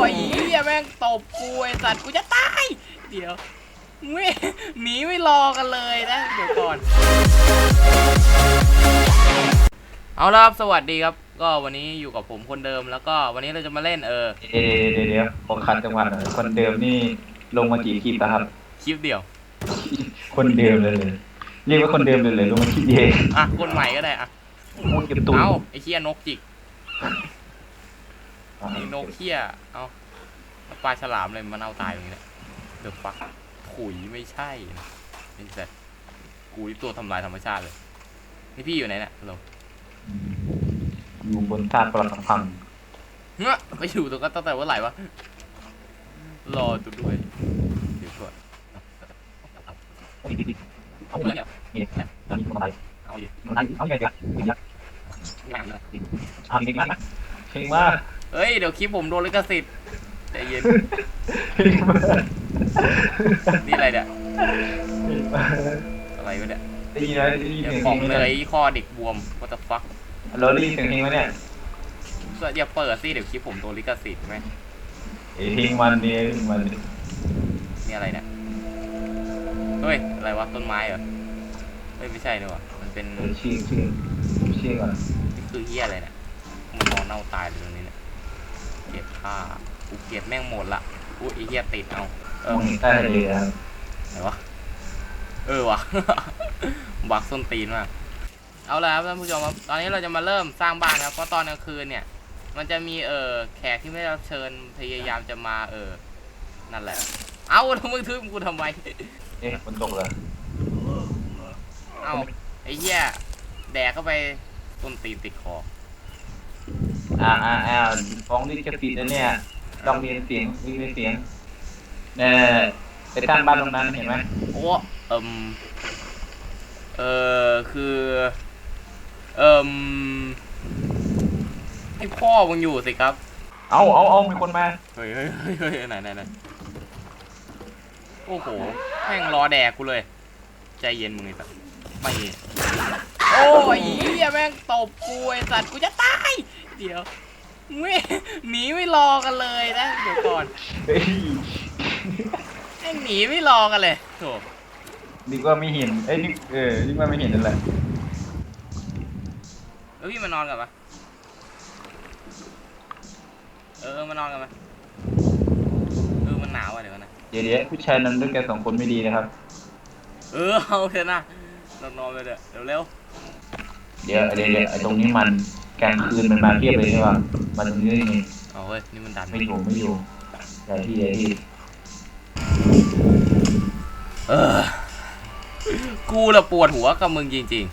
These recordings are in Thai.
โอ้ยเหี้ยแม่งตบกูไอ้สัตว์กูจะตาย เดี๋ยวไม่หนีไม่รอกันเลยนะ เดี๋ยวก่อน เอาละครับสวัสดีครับ ก็วันนี้อยู่กับผมคนเดิมแล้วก็วันนี้เราจะมาเล่นเออเดี๋ยวเดี๋ยวเดี๋ยวผมคัดจังหวัดหน่อยคนเดิมนี่ลงมากี่คลิปแล้วครับ คลิปเดียว คนเดิมเลยเลยเรียกว่าคนเดิมเลยเลยลงมาคลิปเดียวอะคนใหม่ก็ได้อะ โอ้เก็บตุ้นเอาไอ้เหี้ยนกจิก ไอ้นกเหี้ยเอาปลาฉลามเลยมันเอาตายตรงนี้แหละเดือฟักขุยไม่ใช่นะไอ้สัตว์กูนี่ตัวทำลายธรรมชาติเลย นี่พี่อยู่ไหนเนี่ยฮัลโหลอยู่บนท่าปลาพังเฮ้ยไปอยู่ตรงนั้นตั้งแต่เมื่อไหร่วะ รอดูด้วย เดี๋ยวก่อนเอาดิดิเอาเลยนี่ตอนนี้ทำอะไรเอาดิมันนั่งเอาไงกันถึงยักษ์ทำเก่งมากเก่งมากเฮ้ยเดี๋ยวคลิปผมโดนลิขสิทธิ์ใจเย็นเก่งมากนี่อะไรเนี่ยเก่งมากอะไรวะเนี่ยได้ยินไหมได้ยินเดี๋ยวเสียงของเพลงไหมเลยข้อเด็กบวม what the fuck เราได้ยินเสียงเพลงไหมเนี่ยอย่าเปิดสิเดี๋ยวคลิปผมโดนลิขสิทธิ์ไหมเอ้ยเพลงมันเนี่ยเพลงมันนี่อะไรเนี่ยเฮ้ยอะไรวะต้นไม้เหรอเฮ้ยไม่ใช่นี่หวะมันเป็นเออชื่อชื่อชื่อก่อนนี่คือเฮียอะไรเนี่ยมันนอนเน่าตายเลยตรงนี้เนี่ยเกลียด ฆ่ากูเกลียดแม่งหมดละอุ้ยไอ้เฮียติดเอาเออมองใต้ทะเลครับไหนวะเออวะบักส้นตีนมากเอาละครับท่านผู้ชมครับตอนนี้เราจะมาเริ่มสร้างบ้านครับเพราะตอนกลางคืนเนี่ย มันจะมีเออแขกที่ไม่ได้รับเชิญพยายามจะมาเออนั่นแหละ เอาแล้วมึงทึบกูทำไมเอ๊ะฝนตกเหรอเอาไอ้เหี้ยแดกเข้าไปต้นตีนติดคอ อ่าอ่าอ่าฟ้องลิขสิทธิ์นะเนี่ยต้องมีเสียงมีเสียงเนี่ยไปสร้างบ้านตรงนั้นเห็นไหมโอ้เอิมเออคือเอิมให้พ่อมึงอยู่สิครับ เอาเอาเอามีคนมาเฮ้ยเฮ้ยเฮ้ยเฮ้ยไหนไหนไหนโอ้โหแม่งรอแดกกูเลย ใจเย็นมึงไอ้สัตว์ไม่ โอ้ยเหี้ยแม่งตบกูไอ้สัตว์กูจะตาย เดี๋ยวไม่หนีไม่รอกันเลยนะเดี๋ยวก่อนเฮ้ยแม่งหนีไม่รอกันเลยโถดีกว่าไม่เห็นเอ้ยนี่เออดีกว่าไม่เห็นนั่นแหละเออพี่มานอนกันปะเออเออมานอนกันปะเออมันหนาวอะเดี๋ยวก่อนนะเดี๋ยวเดี๋ยวผู้ชายนั้นด้วยกันสองคนไม่ดีนะครับ เออเอาเถอะนะนอนนอนไปเถอะเร็วเร็วเดี๋ยวเดี๋ยวเดี๋ยวไอ้ตรงนี้มัน กลางคืนมันมาเพียบเลยใช่ป่ะมันตรงนี้นี่ๆเอาเว้ยนี่มันดันไม่อยู่ไม่อยู่แต่ที่ใดที่เออกูละปวดหัวกับมึงจริง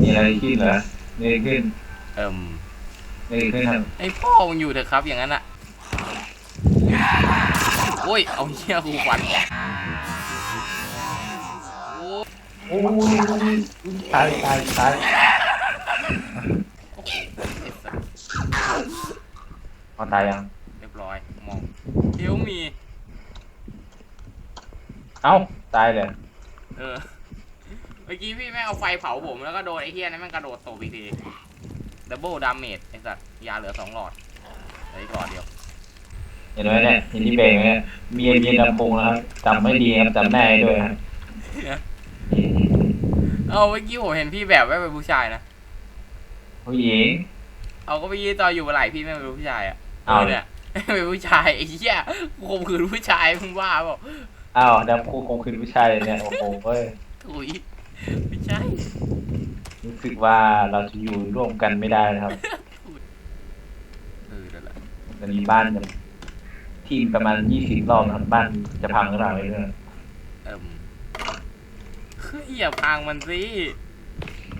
มีอะไรขึ้นเหรอไม่ได้ขึ้นๆเอิ่มไม่ได้ขึ้นครับไอพ่อมึงอยู่เถอะครับอย่างนั้นอะโอ้ย เอาเหี้ยกูฟันโอ้โอ้ยตายตายตายโอ้โหไอ้สัส เอาตายยัง เรียบร้อยมองเดี๋ยวมี เอ้า ตายเลย เออ เมื่อกี้พี่แม่งเอาไฟเผาผมแล้วก็โดนไอ้เฮียนั้นแม่งกระโดดตบอีกทีดับเบิลดาเมจไอ้สัสยาเหลือสองหลอดเหลืออีกหลอดเดียวเห็นไหมเนี่ยเห็นที่แบ่งไหมเนี่ยเมียเมียดำพงนะครับจำไม่ดีครับจำแม่ให้ด้วยครับ เอาเมื่อกี้ผมเห็นพี่แบบว่าเป็นผู้ชายนะ ผู้หญิง เอาก็ไปยืนตอนอยู่บนไหล่พี่แม่งเป็นผู้ชายอะเอาเนี่ย เป็นผู้ชายไอ้เหี้ยกูข่มขืนผู้ชายมึงว่าเปล่าอ้าวดำครูคงคืนผู้ชายเลยเนี่ยโอ้โหเว้ยถุยไม่ใช่รู้สึกว่าเราจะอยู่ร่วมกันไม่ได้นะครับเออนั่นแหละตอนนี้บ้านจะทีมประมาณยี่สิบรอบนะครับบ้านจะพังหรือเปล่าไม่รู้นะเอิ่มเฮ้ยอย่าพังมันสิ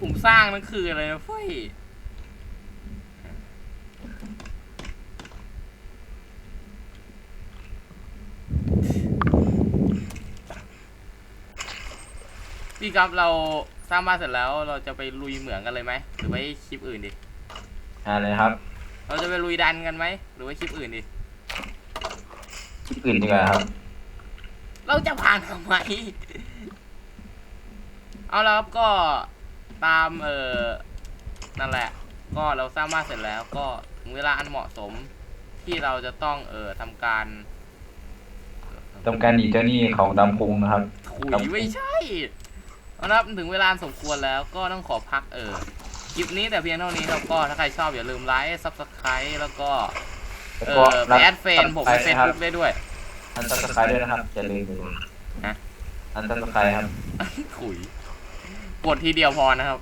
ผมสร้างนั่นคืออะไรนะเฟ้ย พี่ครับเราสร้างบ้านเสร็จแล้วเราจะไปลุยเหมืองกันเลยไหมหรือไว้คลิปอื่นดิอะไรครับเราจะไปลุยดันกันไหมหรือว่าคลิปอื่นดิชุดอื่นดีกว่าครับ เราจะผ่านทำไมเอาแล้วครับก็ตามเออนั่นแหละ ก็เราสร้างบ้านเสร็จแล้ว ก็ถึงเวลาอันเหมาะสมที่เราจะต้องเออทำการทำการหนีเจ้าหนี้ของดำพุงนะครับขุยไม่ใช่ เอาละถึงเวลาสมควรแล้วก็ต้องขอพักเออคลิปนี้แต่เพียงเท่านี้ครับก็ถ้าใครชอบอย่าลืมไลค์ซับสไครต์แล้วก็แล้วเอก็อไปแอดเฟนผมในเฟซบุ๊กได้ด้วยอันซับสไครต์ด้วยนะครับอย่าลืมฮะอันซับสไครต์ครับขุยกดทีเดียวพอนะครับ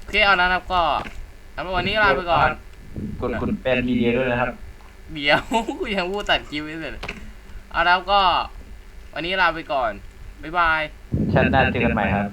โอเคเอานะครับก็สำหรับวันนี้ลาไปก่อนกดคุณเป็นมีเดียด้วยนะครับเดี๋ยวกูยังพูดตัดคลิปไม่เสร็จเอาแล้วก็ วันนี้ลาไปก่อน บ๊ายบายชั้นหน้าเจอกันใหม่ครับ